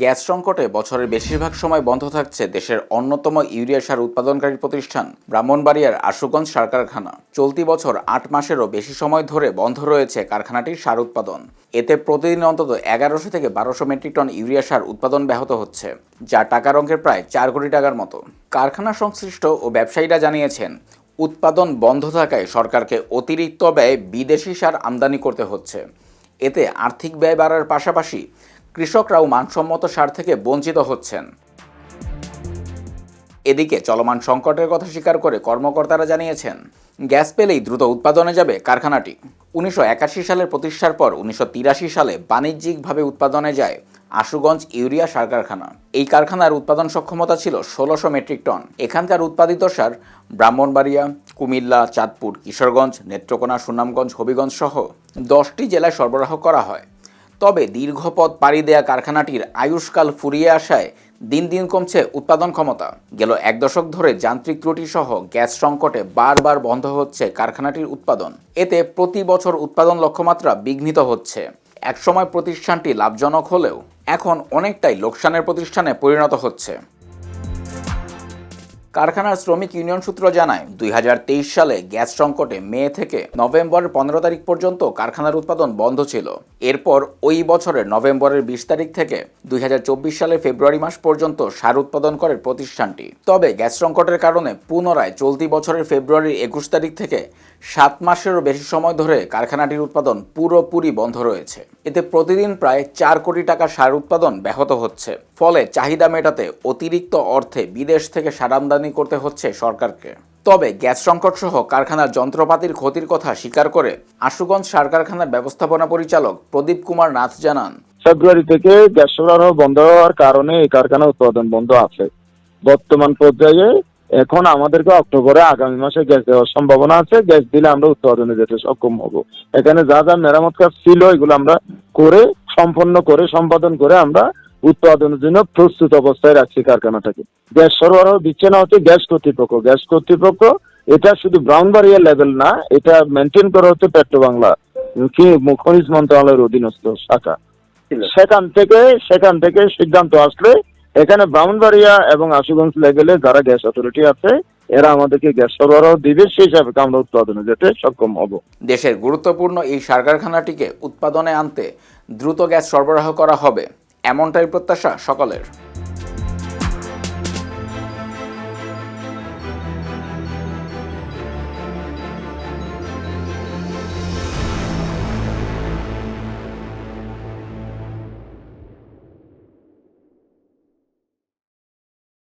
Gas সংকটে বছরের বেশিরভাগ সময় বন্ধ থাকছে দেশের অন্যতম ইউরিয়া সার উৎপাদনকারী প্রতিষ্ঠান। ব্রাহ্মণবাড়িয়ার আশুগঞ্জ সার কারখানা চলতি বছর আট মাসেরও বেশি সময় ধরে বন্ধ রয়েছে কারখানাটির সার উৎপাদন। এতে প্রতিদিন অন্তত এগারোশো থেকে বারোশো মেট্রিক টন ইউরিয়া সার উৎপাদন ব্যাহত হচ্ছে, যা টাকার অঙ্কের প্রায় চার কোটি টাকার মতো। কারখানা সংশ্লিষ্ট ও ব্যবসায়ীরা জানিয়েছেন, উৎপাদন বন্ধ থাকায় সরকারকে অতিরিক্ত ব্যয়ে বিদেশি সার আমদানি করতে হচ্ছে। এতে আর্থিক ব্যয় বাড়ার পাশাপাশি কৃষকরাও মানসম্মত সার থেকে বঞ্চিত হচ্ছেন। এদিকে চলমান সংকটের কথা স্বীকার করে কর্মকর্তারা জানিয়েছেন, গ্যাস পেলেই দ্রুত উৎপাদনে যাবে কারখানাটি। উনিশশো একাশি সালের প্রতিষ্ঠার পর উনিশশো তিরাশি সালে বাণিজ্যিকভাবে উৎপাদনে যায় আশুগঞ্জ ইউরিয়া সার কারখানা। এই কারখানার উৎপাদন সক্ষমতা ছিল ষোলোশো মেট্রিক টন। এখানকার উৎপাদিত সার ব্রাহ্মণবাড়িয়া কুমিল্লা, চাঁদপুর, কিশোরগঞ্জ, নেত্রকোনা, সুনামগঞ্জ, হবিগঞ্জ সহ দশটি জেলায় সরবরাহ করা হয়। তবে দীর্ঘ পথ পাড়ি দেয়া কারখানাটির আয়ুষ্কাল ফুরিয়ে আসায় দিন দিন কমছে উৎপাদন ক্ষমতা। গেল এক দশক ধরে যান্ত্রিক ত্রুটি সহ গ্যাস সংকটে বারবার বন্ধ হচ্ছে কারখানাটির উৎপাদন। এতে প্রতি বছর উৎপাদন লক্ষ্যমাত্রা বিঘ্নিত হচ্ছে। একসময় প্রতিষ্ঠানটি লাভজনক হলেও এখন অনেকটাই লোকসানের প্রতিষ্ঠানে পরিণত হচ্ছে। কারখানার শ্রমিক ইউনিয়ন সূত্র জানায়, দুই হাজার তেইশ সালে গ্যাস সংকটে মে থেকে নভেম্বরের পনেরো তারিখ পর্যন্ত কারখানার উৎপাদন বন্ধ ছিল। এরপর ওই বছরের নভেম্বরের বিশ তারিখ থেকে দুই হাজার চব্বিশ সালের ফেব্রুয়ারি মাস পর্যন্ত সার উৎপাদন করে প্রতিষ্ঠানটি। তবে গ্যাস সংকটের কারণে পুনরায় চলতি বছরের ফেব্রুয়ারির একুশ তারিখ থেকে সাত মাসেরও বেশি সময় ধরে কারখানাটির উৎপাদন পুরোপুরি বন্ধ রয়েছে। এতে প্রতিদিন প্রায় চার কোটি টাকা সার উৎপাদন ব্যাহত হচ্ছে। ফলে চাহিদা মেটাতে অতিরিক্ত অর্থে বিদেশ থেকে সার আমদানি করতে হচ্ছে সরকারকে। তবে গ্যাস সংকট সহ কারখানার যন্ত্রপাতির ক্ষতির কথা স্বীকার করে আশুগঞ্জ সার কারখানার ব্যবস্থাপনা পরিচালক প্রদীপ কুমার নাথ জানান। ফেব্রুয়ারি থেকে গ্যাস সরবরাহ বন্ধ হওয়ার কারণে এই কারখানা উৎপাদন বন্ধ আছে। বর্তমান পর্যায়ে এখন আমাদেরকে অক্টোবরে আগামী মাসে গ্যাস দেওয়ার সম্ভাবনা আছে। গ্যাস দিলে আমরা উৎপাদনে যেতে সক্ষম হব। এখানে যা যা মেরামত কাজ ছিল, এগুলো আমরা করে, সম্পন্ন করে, সম্পাদন করে আমরা উৎপাদনের জন্য প্রস্তুত অবস্থায় রাখছি কারখানাটাকে। গ্যাস সরবরাহ দিচ্ছে না হচ্ছে গ্যাস কর্তৃপক্ষ গ্যাস কর্তৃপক্ষ এটা শুধু ব্রাউনবাড়িয়া লেভেল না এটা মেনটেন করা হচ্ছে পেট্রো বাংলা খনিজ মন্ত্রণালয়ের অধীনস্থ শাখা। সেখান থেকে সেখান থেকে সিদ্ধান্ত আসলে এখানে ব্রাহ্মণবাড়িয়া এবং আশুগঞ্জ লেভেলে যারা গ্যাস অথরিটি আছে এরা আমাদেরকে গ্যাস সরবরাহ দিবে সেই হিসাবে আমরা উৎপাদনে যেতে সক্ষম হব। দেশের গুরুত্বপূর্ণ এই সার কারখানাটিকে উৎপাদনে আনতে দ্রুত গ্যাস সরবরাহ করা হবে। এমনটাই প্রত্যাশা সকলের।